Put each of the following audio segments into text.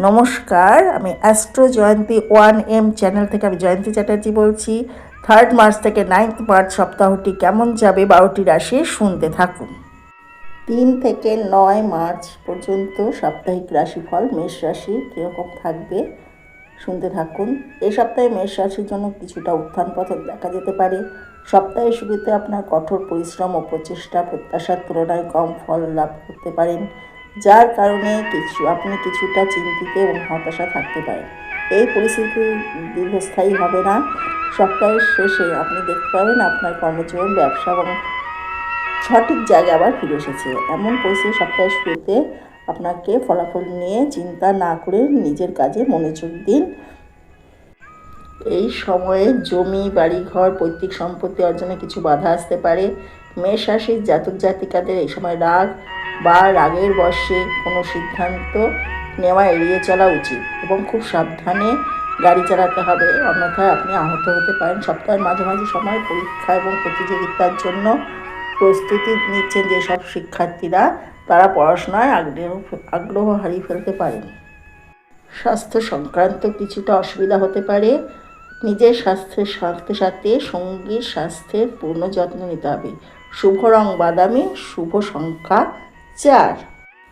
নমস্কার, আমি astro Jayanti one M channel থেকে আমি জয়ন্তী চ্যাটার্জি বলছি। থার্ড মার্চ থেকে নাইন্থ মার্চ সপ্তাহটি কেমন যাবে বারোটি রাশি শুনতে থাকুন। তিন থেকে নয় মার্চ পর্যন্ত সাপ্তাহিক রাশিফল, মেষ রাশি কীরকম থাকবে শুনতে থাকুন। এই সপ্তাহে মেষ রাশির জন্য কিছুটা উত্থান পতন দেখা যেতে পারে। সপ্তাহের শুরুতে আপনার কঠোর পরিশ্রম ও প্রচেষ্টা, প্রত্যাশার তুলনায় কম ফল লাভ করতে পারেন। যার কারণে কিছু, আপনি কিছুটা চিন্তিত এবং হতাশা থাকতে পারেন। এই পরিস্থিতি দীর্ঘস্থায়ী হবে না। সপ্তাহের শেষে আপনি দেখতে পাবেন আপনার কর্মজীবন, ব্যবসা এবং সঠিক জায়গায় আবার ফিরে এসেছে। এমন পরিস্থিতি সপ্তাহের শুরুতে আপনাকে ফলাফল নিয়ে চিন্তা না করে নিজের কাজে মনোযোগ দিন। এই সময়ে জমি বাড়ি ঘর পৈতৃক সম্পত্তি অর্জনে কিছু বাধা আসতে পারে। মেষ রাশির জাতক জাতিকাদের এই সময় রাগ বা রাগের বশে কোনো সিদ্ধান্ত নেওয়া এড়িয়ে চলা উচিত এবং খুব সাবধানে গাড়ি চালাতে হবে। অন্যথায় আপনি আহত হতে পারেন। সপ্তাহের মাঝে মাঝে সময়, পরীক্ষা এবং প্রতিযোগিতার জন্য প্রস্তুতি নিচ্ছেন যেসব শিক্ষার্থীরা। তারা পড়াশোনায় আগ্রহ আগ্রহ হারিয়ে ফেলতে পারেন। স্বাস্থ্য সংক্রান্ত কিছুটা অসুবিধা হতে পারে। নিজের স্বাস্থ্যের সাথে সাথে সঙ্গীর স্বাস্থ্যের পূর্ণ যত্ন নিতে হবে। শুভ রং বাদামি, শুভ সংখ্যা চার।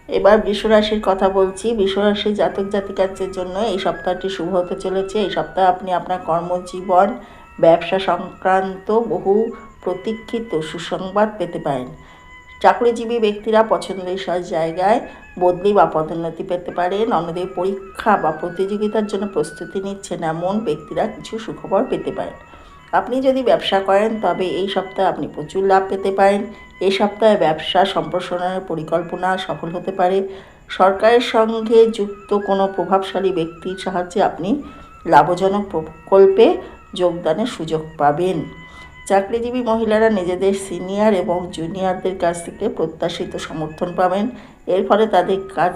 এবার বিশ্বরাশির কথা বলছি। বিশ্বরাশির জাতক জাতিকাদের জন্য এই সপ্তাহটি শুভ হতে চলেছে। এই সপ্তাহে আপনি আপনার কর্মজীবন, ব্যবসা সংক্রান্ত বহু প্রতীক্ষিত সুসংবাদ পেতে পারেন। চাকরিজীবী ব্যক্তিরা পছন্দের সব জায়গায় বদলি বা পদোন্নতি পেতে পারেন। অন্যদের পরীক্ষা বা প্রতিযোগিতার জন্য প্রস্তুতি নিচ্ছেন এমন ব্যক্তিরা কিছু সুখবর পেতে পারেন। আপনি যদি ব্যবসা করেন, তবে এই সপ্তাহে আপনি প্রচুর লাভ পেতে পারেন। এই সপ্তাহে ব্যবসা সম্প্রসারণের পরিকল্পনা সফল হতে পারে। সরকারের সঙ্গে যুক্ত কোনো প্রভাবশালী ব্যক্তির সাহায্যে আপনি লাভজনক প্রকল্পে যোগদানের সুযোগ পাবেন। চাকরিজীবী মহিলারা নিজেদের সিনিয়র এবং জুনিয়রদের কাছ থেকে প্রত্যাশিত সমর্থন পাবেন। এর ফলে তাদের কাজ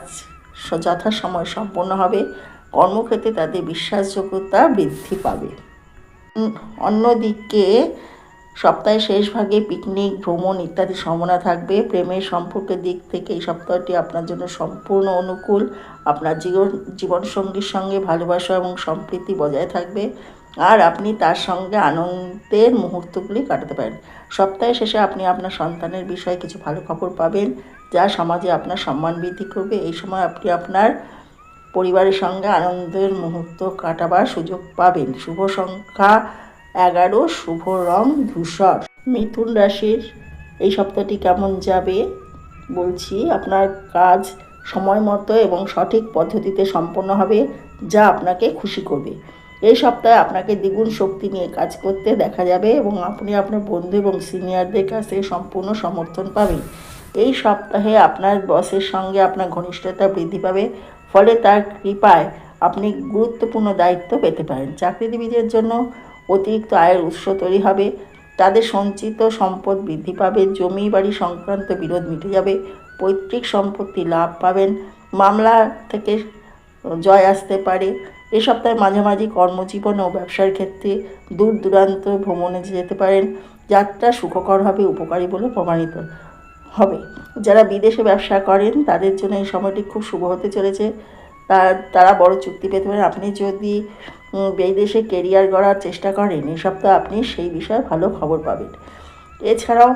যথাসময়ে সম্পন্ন হবে। কর্মক্ষেত্রে তাদের বিশ্বাসযোগ্যতা বৃদ্ধি পাবে। অন্যদিকে সপ্তাহের শেষ ভাগে পিকনিক ভ্রমণ ইত্যাদি সম্ভাবনা থাকবে। প্রেমের সম্পর্কের দিক থেকে এই সপ্তাহটি আপনার জন্য সম্পূর্ণ অনুকূল। আপনার জীবন, জীবনসঙ্গীর সঙ্গে ভালোবাসা এবং সম্প্রীতি বজায় থাকবে। আর আপনি তার সঙ্গে আনন্দের মুহূর্তগুলি কাটাতে পারেন। সপ্তাহের শেষে আপনি আপনার সন্তানের বিষয়ে কিছু ভালো খবর পাবেন, যা সমাজে আপনার সম্মান বৃদ্ধি করবে। এই সময় আপনি আপনার পরিবারের সঙ্গে আনন্দের মুহূর্ত কাটাবার সুযোগ পাবেন। শুভ সংখ্যা এগারো, শুভ রং ধূসর। মিথুন রাশির এই সপ্তাহটি কেমন যাবে? বলছি, আপনার কাজ সময় মতো এবং সঠিক পদ্ধতিতে সম্পন্ন হবে, যা আপনাকে খুশি করবে। এই সপ্তাহে আপনাকে দ্বিগুণ শক্তি নিয়ে কাজ করতে দেখা যাবে এবং আপনি আপনার বন্ধু এবং সিনিয়রদের কাছ সম্পূর্ণ সমর্থন পাবেন। এই সপ্তাহে আপনার বসের সঙ্গে আপনার ঘনিষ্ঠতা বৃদ্ধি পাবে ফলে তার কৃপায় আপনি গুরুত্বপূর্ণ দায়িত্ব পেতে পারেন। চাকরিজীবীদের জন্য অতিরিক্ত আয়ের উৎস তৈরি হবে। তাদের সঞ্চিত সম্পদ বৃদ্ধি পাবে। জমি বাড়ি সংক্রান্ত বিরোধ মিটে যাবে। পৈতৃক সম্পত্তি লাভ পাবেন। মামলা থেকে জয় আসতে পারে। এ সপ্তাহে মাঝামাঝি কর্মজীবন ও ব্যবসার ক্ষেত্রে দূর দূরান্ত ভ্রমণে যেতে পারেন। যাত্রা সুখকর হবে, উপকারী বলে প্রমাণিত। হবে। যারা বিদেশে ব্যবসা করেন, তাদের জন্য এই সময়টি খুব শুভ হতে চলেছে। তার তারা বড় চুক্তি পেতে পারেন। আপনি যদি বিদেশে কেরিয়ার গড়ার চেষ্টা করেন এই সপ্তাহে আপনি সেই বিষয়ে ভালো খবর পাবেন। এছাড়াও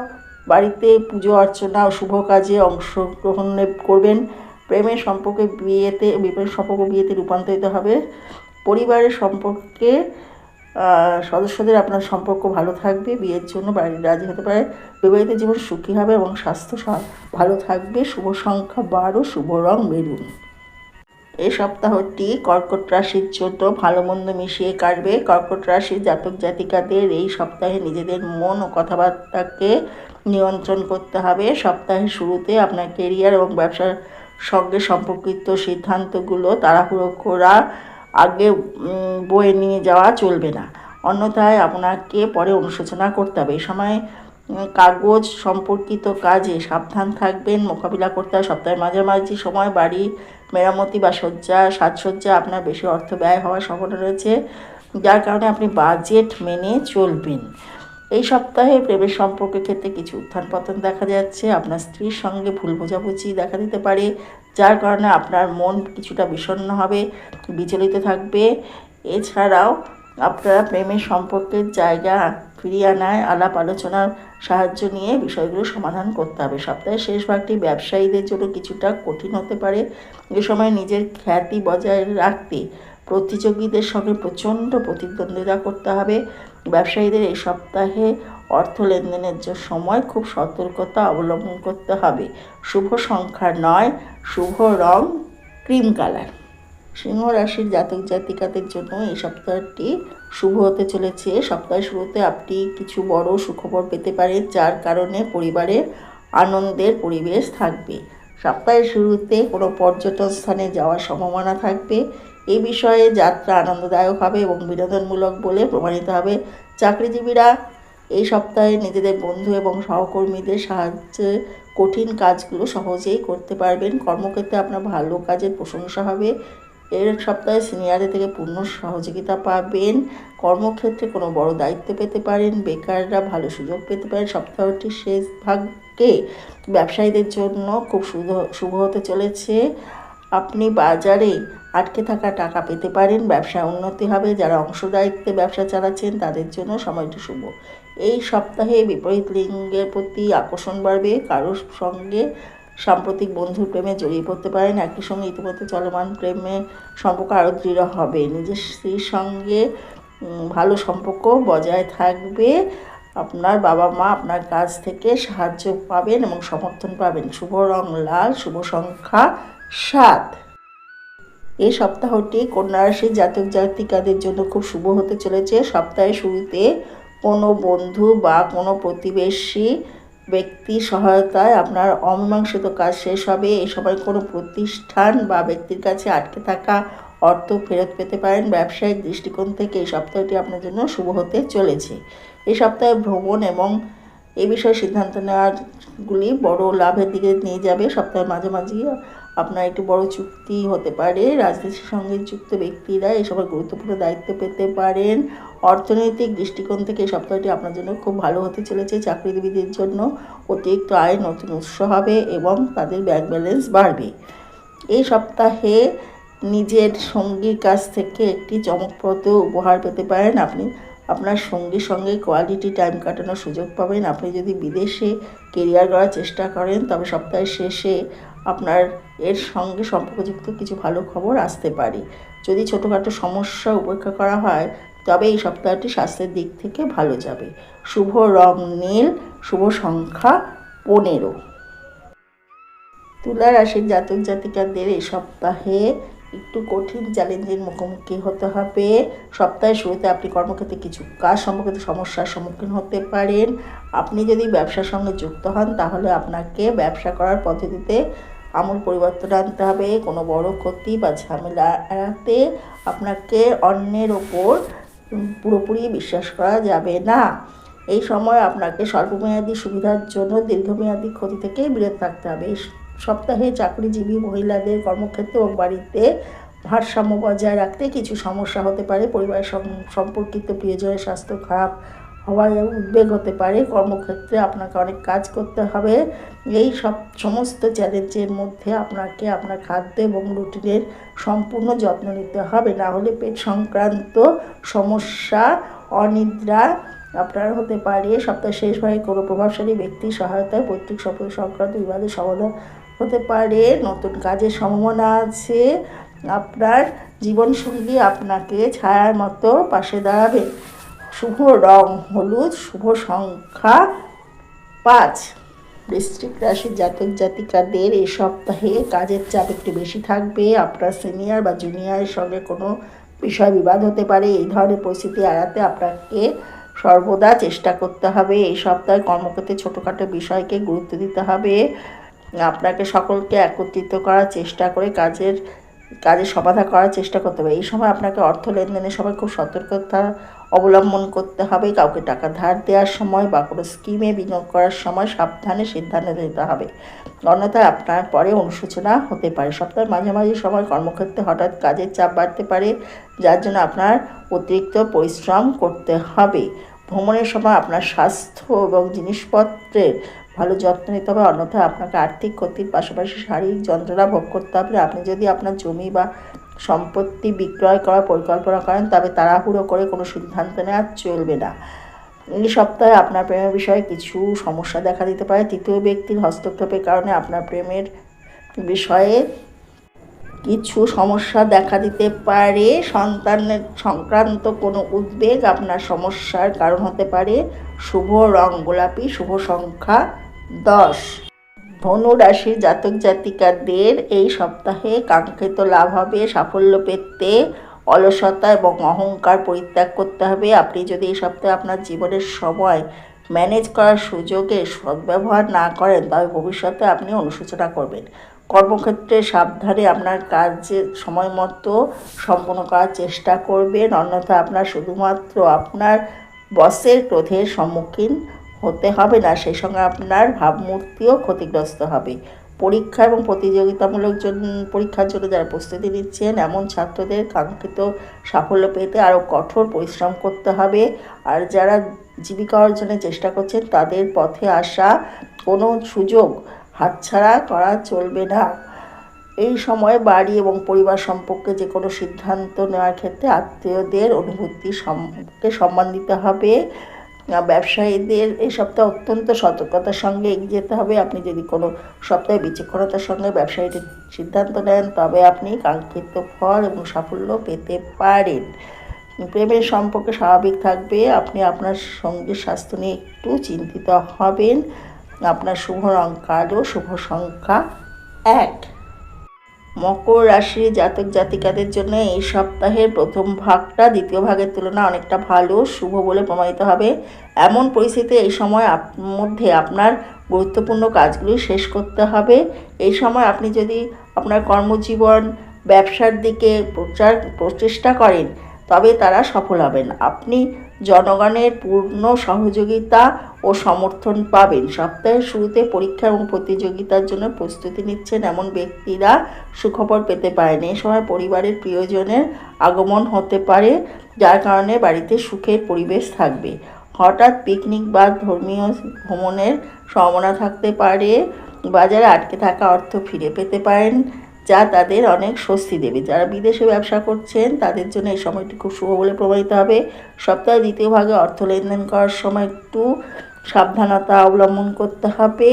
বাড়িতে পুজো অর্চনা ও শুভ কাজে অংশগ্রহণ করবেন। প্রেমের সম্পর্কে বিয়েতে বিপরীত সম্পর্ক বিয়েতে রূপান্তরিত হবে। পরিবারের সম্পর্কে সদস্যদের আপনার সম্পর্ক ভালো থাকবে, বিয়ের জন্য বাড়ির রাজি হতে পারে। বিবাহিত জীবন সুখী হবে এবং স্বাস্থ্য ভালো থাকবে। শুভ সংখ্যা বারো, শুভ রং মেরুন। এই সপ্তাহটি কর্কট রাশির জন্য ভালো মন্দ মিশিয়ে কাটবে। কর্কট রাশির জাতক জাতিকাদের এই সপ্তাহে নিজেদের মন ও কথাবার্তাকে নিয়ন্ত্রণ করতে হবে। সপ্তাহের শুরুতে আপনার কেরিয়ার এবং ব্যবসার সঙ্গে সম্পর্কিত সিদ্ধান্তগুলো তাড়াহুড়ো করা আগে বয়ে নিয়ে যাওয়া চলবে না। অন্যথায় আপনাকে পরে অনুশোচনা করতে হবে। এই সময় কাগজ সম্পর্কিত কাজে সাবধান থাকবেন, মোকাবিলা করতে হয়। সপ্তাহের মাঝামাঝি সময় বাড়ি, মেরামতি বা শয্যা, সাজসজ্জা, আপনার বেশি অর্থ ব্যয় হওয়ার সম্ভাবনা রয়েছে, যার কারণে আপনি বাজেট মেনে চলবেন। এই সপ্তাহে প্রেমের সম্পর্কের ক্ষেত্রে কিছু উত্থান পতন দেখা যাচ্ছে। আপনার স্ত্রীর সঙ্গে ভুল বোঝাবুঝি দেখা দিতে পারে, যার কারণে আপনার মন কিছুটা বিষণ্ণ হবে, বিচলিত থাকবে। এছাড়াও আপনারা প্রেমের সম্পর্কের জায়গা ফিরিয়ে আনায় আলাপ আলোচনার সাহায্য নিয়ে বিষয়গুলো সমাধান করতে হবে। সপ্তাহের শেষ ভাগটি ব্যবসায়ীদের জন্য কিছুটা কঠিন হতে পারে। এ সময় নিজের খ্যাতি বজায় রাখতে প্রতিযোগীদের সঙ্গে প্রচণ্ড প্রতিদ্বন্দ্বিতা করতে হবে। ব্যবসায়ীদের এই সপ্তাহে অর্থ লেনদেনের যে সময়, খুব সতর্কতা অবলম্বন করতে হবে। শুভ সংখ্যা নয়, শুভ রং ক্রিম কালার। সিংহ রাশির জাতক জাতিকাদের জন্য এই সপ্তাহটি শুভ হতে চলেছে। সপ্তাহের শুরুতে আপনি কিছু বড় সুখবর পেতে পারেন, যার কারণে পরিবারে আনন্দের পরিবেশ থাকবে। সপ্তাহের শুরুতে কোনো পর্যটন স্থানে যাওয়ার সম্ভাবনা থাকবে। এই বিষয়ে যাত্রা আনন্দদায়ক হবে এবং বিনোদনমূলক বলে প্রমাণিত হবে চাকরিজীবীরা। এই সপ্তাহে নিজেদের বন্ধু এবং সহকর্মীদের সাহায্যে কঠিন কাজগুলো সহজেই করতে পারবেন। কর্মক্ষেত্রে আপনার ভালো কাজের প্রশংসা হবে। এর সপ্তাহে সিনিয়রদের থেকে পূর্ণ সহযোগিতা পাবেন। কর্মক্ষেত্রে কোনো বড় দায়িত্ব পেতে পারেন। বেকাররা ভালো সুযোগ পেতে পারেন। সপ্তাহটির শেষ ভাগে ব্যবসায়ীদের জন্য খুব শুভ শুভ হতে চলেছে। আপনি বাজারে আটকে থাকা টাকা পেতে পারেন, ব্যবসায় উন্নতি হবে, যারা অংশদায়িত্বে ব্যবসা চালাচ্ছেন তাদের জন্য সময়টি শুভ। এই সপ্তাহে বিপরীত লিঙ্গের প্রতি আকর্ষণ বাড়বে, কারোর সঙ্গে সাম্প্রতিক বন্ধুর প্রেমে জড়িয়ে পড়তে পারেন, একই সঙ্গে ইতিমধ্যে চলমান প্রেমে সম্পর্ক আরও দৃঢ় হবে। নিজের স্ত্রীর সঙ্গে ভালো সম্পর্ক বজায় থাকবে, আপনার বাবা মা আপনার কাছ থেকে সাহায্য পাবেন এবং সমর্থন পাবেন। শুভ রং, লাল, শুভ সংখ্যা সাত। এই সপ্তাহটি কন্যা রাশির জাতক জাতিকাদের জন্য খুব শুভ হতে চলেছে। সপ্তাহের শুরুতে কোনো বন্ধু বা কোনো প্রতিবেশী ব্যক্তির সহায়তায় আপনার অমীমাংসিত কাজ শেষ হবে। এই সময় কোনো প্রতিষ্ঠান বা ব্যক্তির কাছে আটকে থাকা অর্থ ফেরত পেতে পারেন। ব্যবসায়িক দৃষ্টিকোণ থেকে এই সপ্তাহটি আপনার জন্য শুভ হতে চলেছে। এই সপ্তাহে ভ্রমণ এবং এ বিষয়ে সিদ্ধান্ত নেওয়ারগুলি বড় লাভের দিকে নিয়ে যাবে। সপ্তাহের মাঝে মাঝে আপনার একটি বড় চুক্তি হতে পারে, রাজনীতির সঙ্গে যুক্ত ব্যক্তিরা সময় গুরুত্বপূর্ণ দায়িত্ব পেতে পারেন। অর্থনৈতিক দৃষ্টিকোণ থেকে এই সপ্তাহটি আপনার জন্য খুব ভালো হতে চলেছে চাকরিজীবীদের জন্য। অতিরিক্ত আয় নতুন উৎস হবে এবং তাদের ব্যাংক ব্যালেন্স বাড়বে। এই সপ্তাহে নিজের সঙ্গীর কাছ থেকে একটি চমকপ্রদ উপহার পেতে পারেন। আপনি আপনার সঙ্গীর সঙ্গে কোয়ালিটি টাইম কাটানোর সুযোগ পাবেন। আপনি যদি বিদেশে কেরিয়ার গড়ার চেষ্টা করেন, তবে সপ্তাহের শেষে আপনার এর সঙ্গে সম্পর্কযুক্ত কিছু ভালো খবর আসতে পারে। যদি ছোটোখাটো সমস্যা উপেক্ষা করা হয়, তবে এই সপ্তাহটি স্বাস্থ্যের দিক থেকে ভালো যাবে। শুভ রং নীল শুভ সংখ্যা পনেরো। তুলা রাশির জাতক জাতিকাদের এই সপ্তাহে একটু কঠিন চ্যালেঞ্জের মুখোমুখি হতে হবে। সপ্তাহের শুরুতে আপনি কর্মক্ষেত্রে কিছু কাজ সম্পর্কিত সমস্যার সম্মুখীন হতে পারেন। আপনি যদি ব্যবসার সঙ্গে যুক্ত হন, তাহলে আপনাকে ব্যবসা করার পদ্ধতিতে আমূল পরিবর্তন আনতে হবে, কোনো বড় ক্ষতি বা ঝামেলা এড়াতে আপনাকে অন্যের ওপর পুরোপুরি বিশ্বাস করা যাবে না। এই সময় আপনাকে স্বল্পমেয়াদী সুবিধার জন্য দীর্ঘমেয়াদী ক্ষতি থেকে বিরত থাকতে হবে। সপ্তাহে চাকরিজীবী মহিলাদের কর্মক্ষেত্রে এবং বাড়িতে ভারসাম্য বজায় রাখতে কিছু সমস্যা হতে পারে। পরিবার সম্পর্কিত প্রিয়জনের স্বাস্থ্য খারাপ হওয়ার উদ্বেগ হতে পারে, কর্মক্ষেত্রে আপনাকে অনেক কাজ করতে হবে। এই সব সমস্ত চ্যালেঞ্জের মধ্যে আপনাকে আপনার খাদ্য এবং রুটিনের সম্পূর্ণ যত্ন নিতে হবে। না হলে পেট সংক্রান্ত সমস্যা, অনিদ্রা আপনার হতে পারে। সপ্তাহ শেষ ভাগে কোনো প্রভাবশালী ব্যক্তির সহায়তায় পৈতৃক সফল সংক্রান্ত বিবাদের সমাধান হতে পারে। নতুন কাজের সম্ভাবনা আছে। আপনার জীবনসঙ্গী আপনাকে ছায়ার মতো পাশে দাঁড়াবে। শুভ রং হলুদ, শুভ সংখ্যা পাঁচ। বৃশ্চিক রাশি জাতক জাতিকাদের এই সপ্তাহে কাজের চাপ একটু বেশি থাকবে। আপনার সিনিয়র বা জুনিয়রের সঙ্গে কোনো বিষয় বিবাদ হতে পারে। এই ধরনের পরিস্থিতি এড়াতে আপনাকে সর্বদা চেষ্টা করতে হবে। এই সপ্তাহে কর্মক্ষেত্রে ছোটোখাটো বিষয়কে গুরুত্ব দিতে হবে। আপনাকে সকলকে একত্রিত করার চেষ্টা করে কাজের কাজের সমাধান করার চেষ্টা করতে হবে। এই সময় আপনাকে অর্থ লেনদেনের সময় খুব সতর্কতা অবলম্বন করতে হবে। কাউকে টাকা ধার দেওয়ার সময় বা কোনো স্কিমে বিনিয়োগ করার সময় সাবধানে সিদ্ধান্ত নিতে হবে। অন্যথায় আপনার পরে অনুশোচনা হতে পারে। সপ্তাহের মাঝামাঝি সময় কর্মক্ষেত্রে হঠাৎ কাজের চাপ বাড়তে পারে, যার জন্য আপনার অতিরিক্ত পরিশ্রম করতে হবে। ভ্রমণের সময় আপনার স্বাস্থ্য এবং জিনিসপত্রের ভালো যত্ন নিতে হবে। অন্যথায় আপনাকে আর্থিক ক্ষতির পাশাপাশি শারীরিক যন্ত্রণা ভোগ করতে হবে। আপনি যদি আপনার জমি বা সম্পত্তি বিক্রয় করার পরিকল্পনা করেন, তবে তাড়াহুড়ো করে কোনো সিদ্ধান্ত নেওয়া চলবে না। এই সপ্তাহে আপনার প্রেমের বিষয়ে কিছু সমস্যা দেখা দিতে পারে। তৃতীয় ব্যক্তির হস্তক্ষেপের কারণে আপনার প্রেমের বিষয়ে কিছু সমস্যা দেখা দিতে পারে। সন্তানের, সংক্রান্ত কোনো উদ্বেগ আপনার সমস্যার কারণ হতে পারে। শুভ রং গোলাপি, শুভ সংখ্যা দশ। ধনু রাশির জাতক জাতিকাদের এই সপ্তাহে কাঙ্ক্ষিত লাভ হবে, সাফল্য পেতে অলসতা এবং অহংকার পরিত্যাগ করতে হবে। আপনি যদি এই সপ্তাহে আপনার জীবনের সময় ম্যানেজ করার সুযোগে সদ্ব্যবহার না করেন, তবে ভবিষ্যতে আপনি অনুশোচনা করবেন। কর্মক্ষেত্রে সাবধানে আপনার কাজের সময় মতো সম্পন্ন করার চেষ্টা করবেন। অন্যথা আপনার শুধুমাত্র আপনার বসের ক্রোধের সম্মুখীন হতে হবে না, সেই সঙ্গে আপনার ভাবমূর্তিও ক্ষতিগ্রস্ত হবে। পরীক্ষা এবং প্রতিযোগিতামূলক জন্য পরীক্ষার জন্য যারা প্রস্তুতি নিচ্ছেন, এমন ছাত্রদের কাঙ্ক্ষিত সাফল্য পেতে আরও কঠোর পরিশ্রম করতে হবে। আর যারা জীবিকা অর্জনের চেষ্টা করছেন, তাদের পথে আসা কোনো সুযোগ হাতছাড়া করা চলবে না। এই সময় বাড়ি এবং পরিবার সম্পর্কে যে কোনো সিদ্ধান্ত নেওয়ার ক্ষেত্রে আত্মীয়দের অনুভূতি সম্পর্কে সম্মান দিতে হবে। ব্যবসায়ীদের এই সপ্তাহে অত্যন্ত সতর্কতার সঙ্গে এগিয়ে যেতে হবে। আপনি যদি কোনো সপ্তাহে বিচক্ষণতার সঙ্গে ব্যবসায়ীদের সিদ্ধান্ত নেন, তবে আপনি কাঙ্ক্ষিত ফল এবং সাফল্য পেতে পারেন। প্রেমের সম্পর্কে স্বাভাবিক থাকবে। আপনি আপনার সঙ্গীর স্বাস্থ্য নিয়ে একটু চিন্তিত হবেন। আপনার শুভ রং কালো, শুভ সংখ্যা এক। মকর রাশির জাতক জাতিকাদের জন্য এই সপ্তাহের প্রথম ভাগটা দ্বিতীয় ভাগের তুলনায় অনেকটা ভালো, শুভ বলে প্রমাণিত হবে। এমন পরিস্থিতিতে এই সময় মধ্যে আপনার গুরুত্বপূর্ণ কাজগুলি শেষ করতে হবে। এই সময় আপনি যদি আপনার কর্মজীবন, ব্যবসার দিকে প্রচার, প্রচেষ্টা করেন, তবে তারা সফল হবেন। আপনি জনগণের পূর্ণ সহযোগিতা ও সমর্থন পাবেন। সপ্তাহের শুরুতে পরীক্ষা এবং প্রতিযোগিতার জন্য প্রস্তুতি নিচ্ছেন এমন ব্যক্তিরা সুখবর পেতে পারেন। এ সময় পরিবারের প্রিয়জনের আগমন হতে পারে, যার কারণে বাড়িতে সুখের পরিবেশ থাকবে। হঠাৎ পিকনিক বা ধর্মীয় ভ্রমণের সম্ভাবনা থাকতে পারে, বাজারে আটকে থাকা অর্থ ফিরে পেতে পারেন, যা তাদের অনেক স্বস্তি দেবে। যারা বিদেশে ব্যবসা করছেন, তাদের জন্য এই সময়টি খুব শুভ বলে প্রমাণিত হবে। সপ্তাহের দ্বিতীয় ভাগে অর্থ লেনদেন করার সময় একটু সাবধানতা অবলম্বন করতে হবে।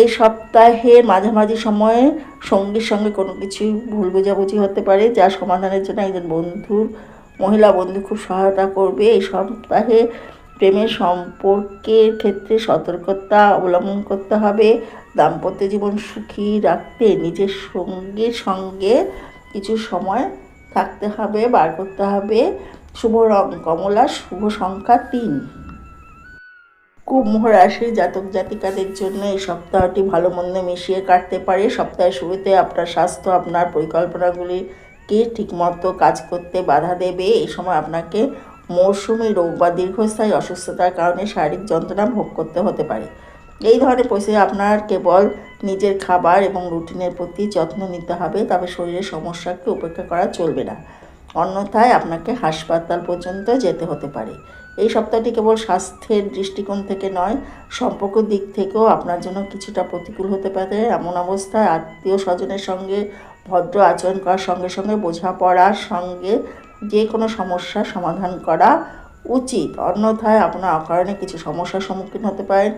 এই সপ্তাহের মাঝামাঝি সময়ে সঙ্গীর সঙ্গে কোনো কিছু ভুল বোঝাবুঝি হতে পারে, যা সমাধানের জন্য একজন বন্ধুর মহিলা বন্ধু খুব সহায়তা করবে। এই সপ্তাহে প্রেমের সম্পর্কের ক্ষেত্রে সতর্কতা অবলম্বন করতে হবে। দাম্পত্য জীবন সুখী রাখতে নিজের সঙ্গীর সঙ্গে কিছু সময় থাকতে হবে, বার করতে হবে। শুভ রং, কমলা, শুভ সংখ্যা তিন। কুম্ভ রাশির জাতক জাতিকাদের জন্য। এই সপ্তাহটি ভালো মন্দ মিশিয়ে কাটতে পারে। সপ্তাহের শুরুতে আপনার স্বাস্থ্য, আপনার পরিকল্পনাগুলিকে ঠিকমতো কাজ করতে বাধা দেবে। এই সময় আপনাকে মৌসুমি রোগ বা দীর্ঘস্থায়ী অসুস্থতার কারণে শারীরিক যন্ত্রণা ভোগ করতে হতে পারে। এই ধরনের পরিস্থিতি আপনার কেবল নিজের খাবার এবং রুটিনের প্রতি যত্ন নিতে হবে, তবে শরীরের সমস্যাকে উপেক্ষা করা চলবে না। অন্যথায় আপনাকে হাসপাতাল পর্যন্ত যেতে হতে পারে। এই সপ্তাহটি কেবল স্বাস্থ্যের দৃষ্টিকোণ থেকে নয় সম্পর্ক দিক থেকেও আপনার জন্য কিছুটা প্রতিকূল হতে পারে। এমন অবস্থায় আত্মীয় স্বজনের সঙ্গে, ভদ্র আচরণ করার সঙ্গে সঙ্গে, বোঝাপড়ার সঙ্গে যে কোনো সমস্যার সমাধান করা উচিত। অন্যথায় আপনার অকারণে কিছু সমস্যার সম্মুখীন হতে পারেন।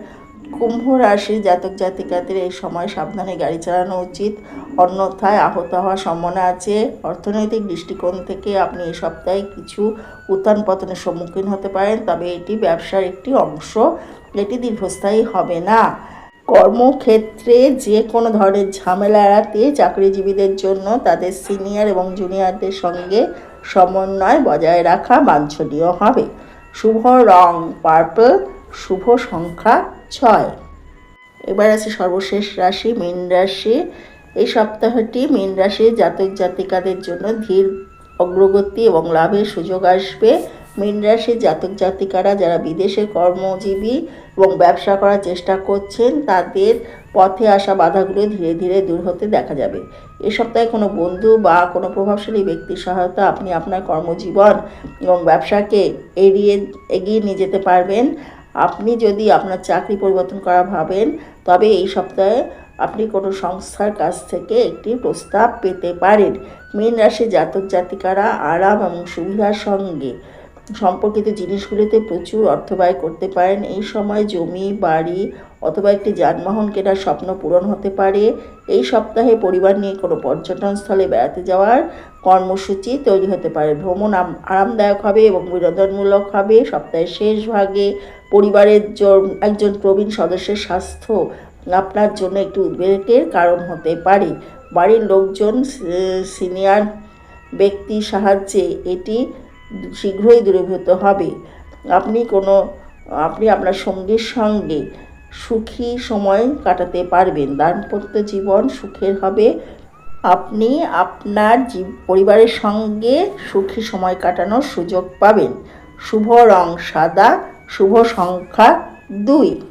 কুম্ভ রাশির জাতক জাতিকাদের এই সময় সাবধানে গাড়ি চালানো উচিত। অন্যথায় আহত হওয়ার সম্ভাবনা আছে। অর্থনৈতিক দৃষ্টিকোণ থেকে আপনি এই সপ্তাহে কিছু উত্থান পতনের সম্মুখীন হতে পারেন, তবে এটি ব্যবসার একটি অংশ। এটি দীর্ঘস্থায়ী হবে না। কর্মক্ষেত্রে যে কোনো ধরনের ঝামেলা এড়াতে চাকরিজীবীদের জন্য তাদের সিনিয়র এবং জুনিয়রদের সঙ্গে সমন্বয় বজায় রাখা বাঞ্ছনীয় হবে। শুভ রং, পার্পল, শুভ সংখ্যা ছয়। এবার আছে সর্বশেষ রাশি, মীন রাশি। এই সপ্তাহটি মীন রাশির জাতক জাতিকাদের জন্য ধীর অগ্রগতি এবং লাভের সুযোগ আসবে। মীন রাশির জাতক জাতিকারা যারা বিদেশে কর্মজীবী এবং ব্যবসা করার চেষ্টা করছেন, তাদের পথে আসা বাধাগুলো ধীরে ধীরে দূর হতে দেখা যাবে। এ সপ্তাহে কোনো বন্ধু বা কোনো প্রভাবশালী ব্যক্তির সহায়তা আপনি আপনার কর্মজীবন এবং ব্যবসাকে এড়িয়ে, এগিয়ে নিয়ে যেতে পারবেন। আপনি যদি আপনার চাকরি পরিবর্তন করা ভাবেন, তবে এই সপ্তাহে আপনি কোনো সংস্থার কাছ থেকে একটি প্রস্তাব পেতে পারেন। মীন রাশি জাতক জাতিকারা আরাম এবং সুবিধার সঙ্গে সম্পর্কিত জিনিসগুলিতে প্রচুর অর্থ ব্যয় করতে পারেন। এই সময় জমি, বাড়ি অথবা একটি যানবাহন কেনার স্বপ্ন পূরণ হতে পারে। এই সপ্তাহে পরিবার নিয়ে কোনো পর্যটন স্থলে বেড়াতে যাওয়ার কর্মসূচি তৈরি হতে পারে। ভ্রমণ আরামদায়ক হবে এবং বিনোদনমূলক হবে। সপ্তাহের শেষ ভাগে পরিবারের জন- একজন প্রবীণ সদস্যের স্বাস্থ্য আপনার জন্য একটি উদ্বেগের কারণ হতে পারে। বাড়ির লোকজন সিনিয়র ব্যক্তির সাহায্যে এটি শীঘ্রই দূরীভূত হবে। আপনি কোনো আপনি আপনার সঙ্গীর সঙ্গে সুখী সময় কাটাতে পারবেন। দাম্পত্য জীবন সুখের হবে। আপনি আপনার পরিবারের সঙ্গে সুখী সময় কাটানোর সুযোগ পাবেন। শুভ রং সাদা, শুভ সংখ্যা দুই।